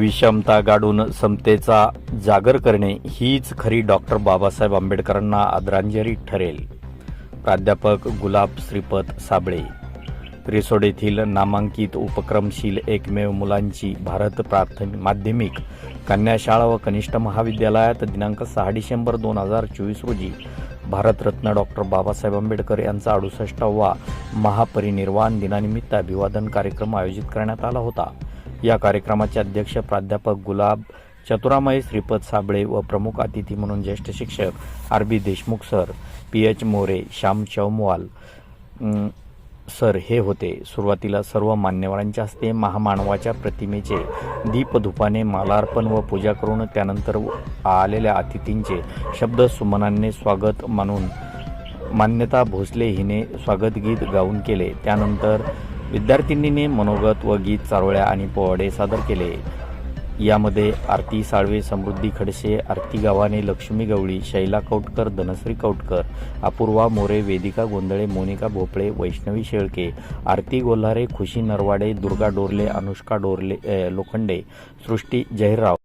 विषमता गाडून समतेचा जागर करणे हीच खरी डॉक्टर बाबासाहेब आंबेडकरांना आदरांजली ठरेल. प्राध्यापक गुलाब श्रीपत साबळे. रिसोड येथील नामांकित उपक्रमशील एकमेव मुलांची भारत प्राथमिक माध्यमिक कन्याशाळा व कनिष्ठ महाविद्यालयात दिनांक सहा डिसेंबर दोन हजार चोवीस रोजी भारतरत्न डॉक्टर बाबासाहेब आंबेडकर यांचा अडुसष्टावा महापरिनिर्वाण दिनानिमित्त अभिवादन कार्यक्रम आयोजित करण्यात आला होता. या कार्यक्रमाचे अध्यक्ष प्राध्यापक गुलाब चतुरामय श्रीपद साबळे व प्रमुख अतिथी म्हणून ज्येष्ठ शिक्षक R B Deshmukh sir P H More Shyam Chaumwal sir हे होते. सुरुवातीला सर्व मान्यवरांच्या हस्ते महामानवाच्या प्रतिमेचे दीपधुपाने मालार्पण व पूजा करून त्यानंतर आलेल्या अतिथींचे शब्द सुमनांनी स्वागत मानून मान्यता भोसले हिने स्वागत गीत गाऊन केले. त्यानंतर विद्यार्थिनीने मनोगत व गीत चारोळ्या आणि पोवाडे सादर केले. यामध्ये आरती साळवे समृद्धी खडसे आरती गावाने लक्ष्मी गवळी शैला कौटकर धनश्री कौटकर अपूर्वा मोरे वेदिका गोंधळे मोनिका भोपळे वैष्णवी शेळके आरती गोल्हारे खुशी नरवाडे दुर्गा डोरले अनुष्का डोरले लोखंडे सृष्टी जयराव.